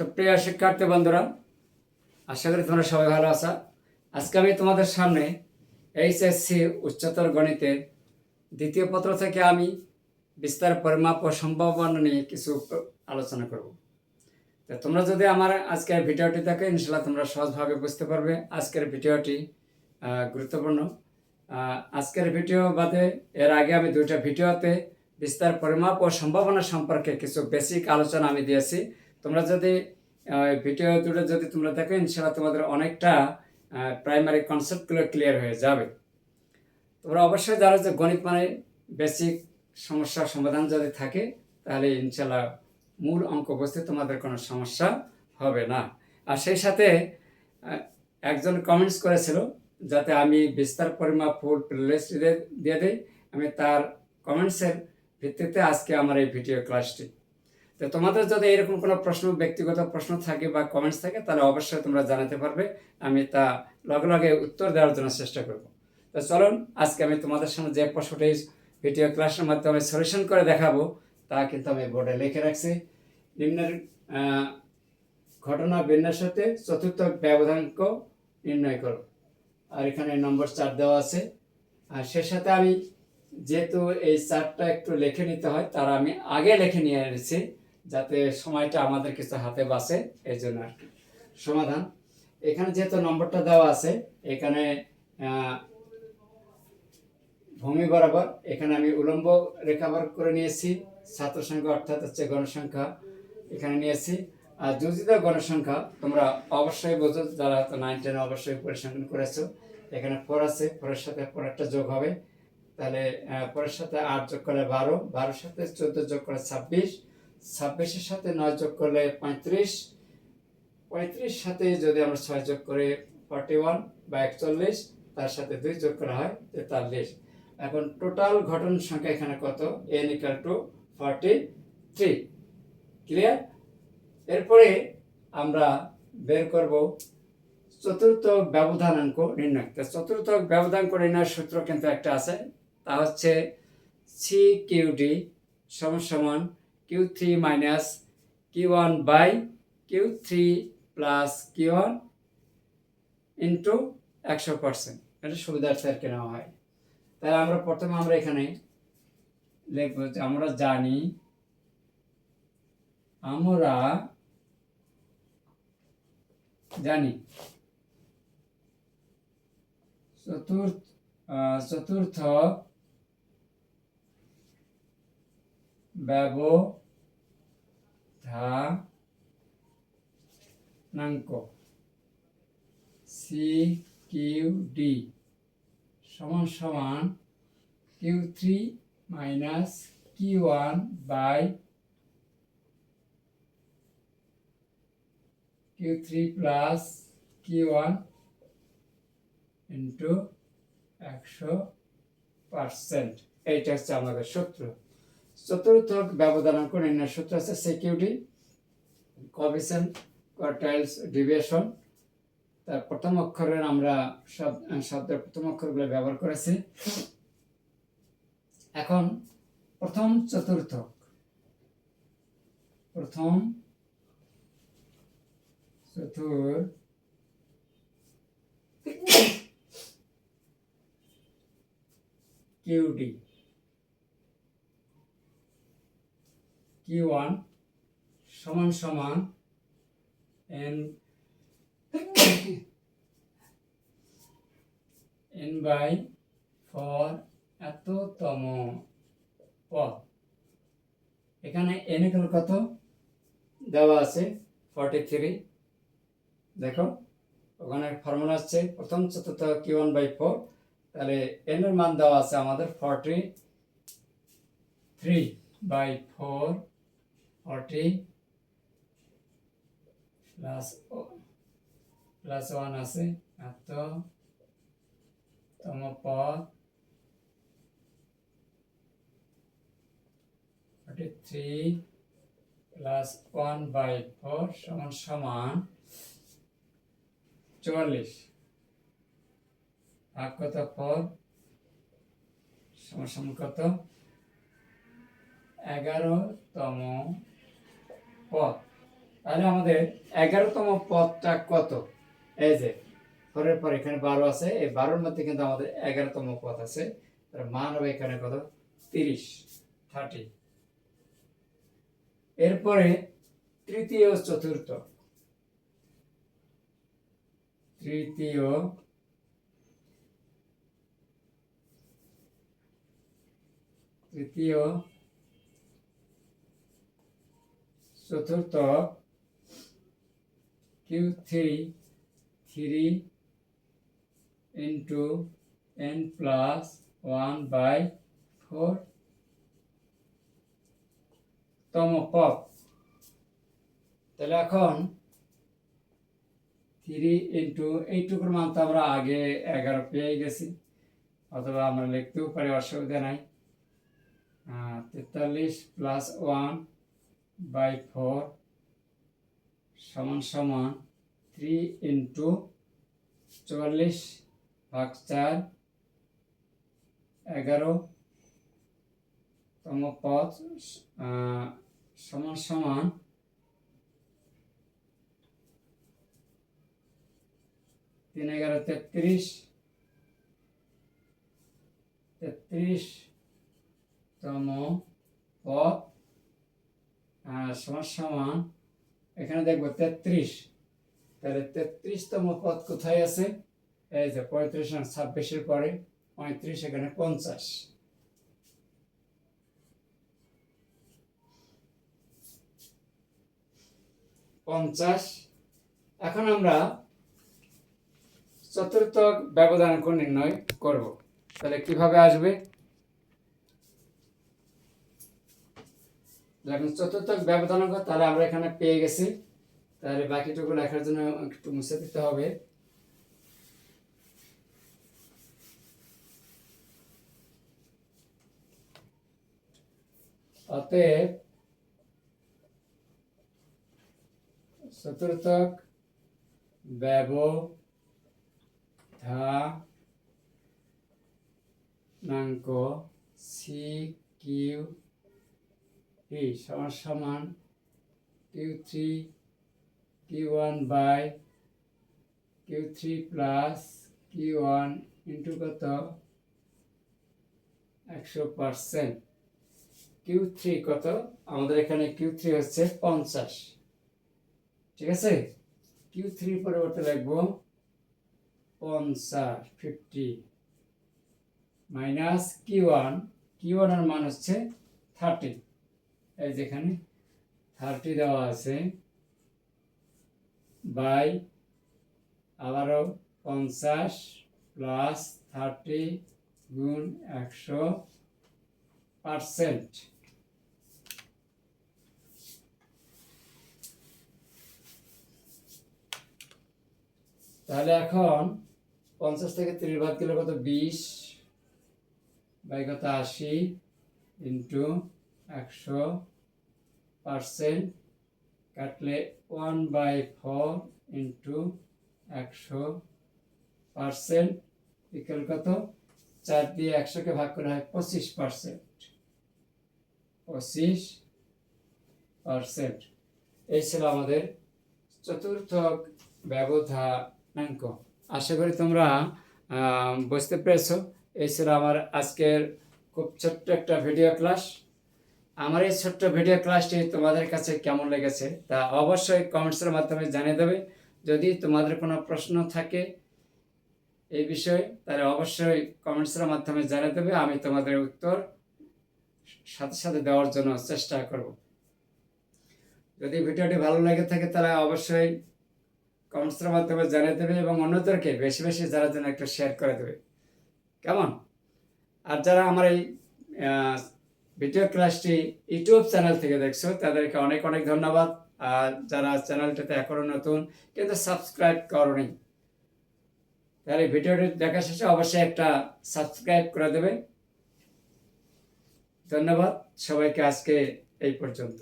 সুপ্রিয় শিক্ষার্থী বন্ধুরা, আশা করি তোমরা সবাই ভালো আছো। আজকে আমি তোমাদের সামনে এইচএসসি উচ্চতর গণিতের দ্বিতীয় পত্র থেকে আমি বিস্তার পরিমাপ ও সম্ভাবনা নিয়ে কিছু আলোচনা করব। তো তোমরা যদি আমার আজকের ভিডিওটি দেখো ইনশাল্লাহ তোমরা সহজভাবে বুঝতে পারবে আজকের ভিডিওটি গুরুত্বপূর্ণ। আজকের ভিডিও বাদে এর আগে আমি দুইটা ভিডিওতে বিস্তার পরিমাপ ও সম্ভাবনা সম্পর্কে কিছু বেসিক আলোচনা আমি দিয়েছি। তোমরা যদি ভিডিও দুটো যদি তোমরা দেখো ইনশাল্লাহ তোমাদের অনেকটা প্রাইমারি কনসেপ্টগুলো ক্লিয়ার হয়ে যাবে। তোমরা অবশ্যই জানো যে গণিত মানে বেসিক সমস্যার সমাধান যদি থাকে, তাহলে ইনশাল্লাহ মূল অঙ্ক বুঝতে তোমাদের কোনো সমস্যা হবে না। আর সেই সাথে একজন কমেন্টস করেছিল, যাতে আমি বিস্তার পরিমাপ ফুল প্লেলিস্ট দিয়ে দিই। আমি তার কমেন্টসের ভিত্তিতে আজকে আমার এই ভিডিও ক্লাসটি তো তোমাদের যদি এরকম কোনো প্রশ্ন, ব্যক্তিগত প্রশ্ন থাকে বা কমেন্টস থাকে, তাহলে অবশ্যই তোমরা জানাতে পারবে। আমি তা লগে লগে উত্তর দেওয়ার জন্য চেষ্টা করব। তো চলুন, আজকে আমি তোমাদের সামনে যে প্রশ্নটি ভিডিও ক্লাসের মাধ্যমে সলিউশন করে দেখাবো, তা কিন্তু আমি বোর্ডে লিখে রাখছি। নিম্নের ঘটনা বিন্যাসতে চতুর্থ ব্যবধানক নির্ণয় করো। আর এখানে নম্বর চার দেওয়া আছে। আর সে সাথে আমি যেহেতু এই চারটা একটু লিখে নিতে হয়, তার আমি আগে লিখে নিয়ে এনেছি। যাতে সময়টা আমাদের কিছু হাতে বাঁচে এই জন্য আর কি। সমাধান। এখানে যেহেতু নম্বরটা দেওয়া আছে, এখানে ভূমি বরাবর, এখানে আমি উলম্ব রেখাবার করে নিয়েছি ছাত্র সংখ্যা অর্থাৎ হচ্ছে গণসংখ্যা এখানে নিয়েছি। আর যোজিত গণসংখ্যা, তোমরা অবশ্যই বোঝো, যারা হয়তো নাইন টেনে অবশ্যই পরিসংখ্যান করেছ। এখানে ফোর আছে ফোরের সাথে ফোর একটা যোগ হবে। তাহলে ফোরের সাথে আট যোগ করলে বারো, বারোর সাথে চোদ্দ যোগ করলে ছাব্বিশ। ছাব্বিশের সাথে নয় যোগ করলে পঁয়ত্রিশ। পঁয়ত্রিশ সাথে যদি আমরা ছয় যোগ করে ফর্টি ওয়ান বা একচল্লিশ, তার সাথে দুই যোগ করা হয় তেতাল্লিশ। এখন টোটাল ঘটন সংখ্যা এখানে কত? N equal to forty three clear এরপরে আমরা বের করব চতুর্থ ব্যবধানাঙ্ক নির্ণয়। তো চতুর্থ ব্যবধানাঙ্ক নির্ণয়ের সূত্র কিন্তু একটা আছে, তা হচ্ছে সি কিউ ডি সমান সমান Q three minus Q one by Q three plus Q one into একশো পার্সেন্ট এটা সুবিধার্থে আর কি নেওয়া হয়। তাহলে আমরা প্রথমে আমরা এখানে লিখব যে আমরা জানি আমরা জানি চতুর্থ চতুর্থ ব্যবধানাঙ্ক। সি কিউ ডি সমান সমান Q three minus Q one by Q three plus Q one into একশো পার্সেন্ট এইটা হচ্ছে আমাদের সূত্র। চতুর্থ ব্যবধানাঙ্ক নির্ণয় সূত্র আছে সিকিউরিটি কবিশন কোয়ার্টাইলস, ডিভিয়েশন। তার প্রথম অক্ষরের আমরা শব্দের প্রথম অক্ষরগুলো ব্যবহার করেছি। এখন প্রথম চতুর্থক, প্রথম চতুর কিউডি। ওয়ান সমান সমান এন এন বাই ফর এততম পদ। এখানে এন এর কত? দেওয়া আছে ফর্টি থ্রি দেখো, ওখানে ফর্মুলা আসছে, প্রথম চতুর্থ কিউ ওয়ান বাই ফোর। তাহলে এন এর মান দেওয়া আছে আমাদের forty three by four forty plus plus one আছে তম পদ forty three plus one by four সমান সমান চুয়াল্লিশ। ভাগ কত ফোর সমান সমান কত? এগারোতম পদ তাহলে আমাদের এগারোতম পদটা কত? এই যে ফোরের পর এখানে বারো আছে। এই বারোর মধ্যে কিন্তু আমাদের এগারোতম পদ আছে। তার মান হবে এখানে কত? তিরিশ থার্টি এরপরে তৃতীয় চতুর্থ। তৃতীয় তৃতীয় চতুর্থ q three three into n plus one by four তম পদ তাহলে এখন থ্রি ইন্টু এইটুকুর মান তো আমরা আগে এগারো পেয়ে গেছি, অথবা আমরা লিখতেও পারি, অসুবিধা নাই। তেতাল্লিশ প্লাস ওয়ান বাই ফোর সমান সমান থ্রি ইন্টু চুয়াল্লিশ ভাগ চার এগারো তম আহ, সমান সমান তিন এগারো তেত্রিশ তেত্রিশ তম পদ আহ, সমান সমান, এখানে দেখব তেত্রিশ। তাহলে তেত্রিশতম পদ কোথায় আছে? এই যে পঁয়ত্রিশ ছাব্বিশের পরে পঁয়ত্রিশ, এখানে পঞ্চাশ। পঞ্চাশ। এখন আমরা চতুর্থ ব্যবধান নির্ণয় করব। তাহলে কীভাবে আসবে? যখন চতুর্থ ব্যবধান অঙ্ক, তাহলে আমরা এখানে পেয়ে গেছি। তাহলে বাকিটুকু লেখার জন্য একটু মুছে দিতে হবে। অতএব চতুর্থক ব্যবধানাঙ্ক সি কিউ ই সমান সমান q three q one by q three plus q one into কত? একশো পার্সেন্ট কিউ থ্রি কত? আমাদের এখানে কিউ থ্রি হচ্ছে পঞ্চাশ। ঠিক আছে? কিউ থ্রি পরিবর্তে লিখব পঞ্চাশ fifty minus q one q ওয়ানের মান হচ্ছে থার্টি এই যেখানে থার্টি দেওয়া আছে বাই আবারও পঞ্চাশ প্লাস থার্টি গুণ একশো পার্সেন্ট তাহলে এখন পঞ্চাশ থেকে তিরিশ বাদ কত? বিশ, বাই কত? আশি ইন্টু একশো পার্সেন্ট কাটলে ওয়ান বাই ফোর ইন্টু একশো পার্সেন্ট ইকুয়াল কত? চার দিয়ে একশোকে ভাগ করা হয় পঁচিশ পার্সেন্ট। পঁচিশ পার্সেন্ট। এই ছিল আমাদের চতুর্থ ব্যবধানাঙ্ক। আশা করি তোমরা বুঝতে পেরেছ। এই ছিল আমার আজকের খুব ছোট্ট একটা ভিডিও ক্লাস আমার এই ছোট্ট ভিডিও ক্লাসটি তোমাদের কাছে কেমন লেগেছে তা অবশ্যই কমেন্টসের মাধ্যমে জানিয়ে দেবে। যদি তোমাদের কোনো প্রশ্ন থাকে এই বিষয়ে, তাহলে অবশ্যই কমেন্টসের মাধ্যমে জানিয়ে দেবে, আমি তোমাদের উত্তর সাথে সাথে দেওয়ার জন্য চেষ্টা করব। যদি ভিডিওটি ভালো লেগে থাকে, তাহলে অবশ্যই কমেন্টসের মাধ্যমে জানিয়ে দেবে এবং অন্যদেরকে বেশি বেশি যারা জন্য একটু শেয়ার করে দেবে। কেমন? আর যারা আমার এই ভিডিও ক্লাসটি ইউটিউব চ্যানেল থেকে দেখছ। তাদেরকে অনেক অনেক ধন্যবাদ। আর যারা চ্যানেলটাতে এখনও নতুন, কিন্তু সাবস্ক্রাইব করনি, তাহলে ভিডিওটি দেখা শেষে অবশ্যই একটা সাবস্ক্রাইব করে দেবে। ধন্যবাদ। সবাইকে আজকে এই পর্যন্ত।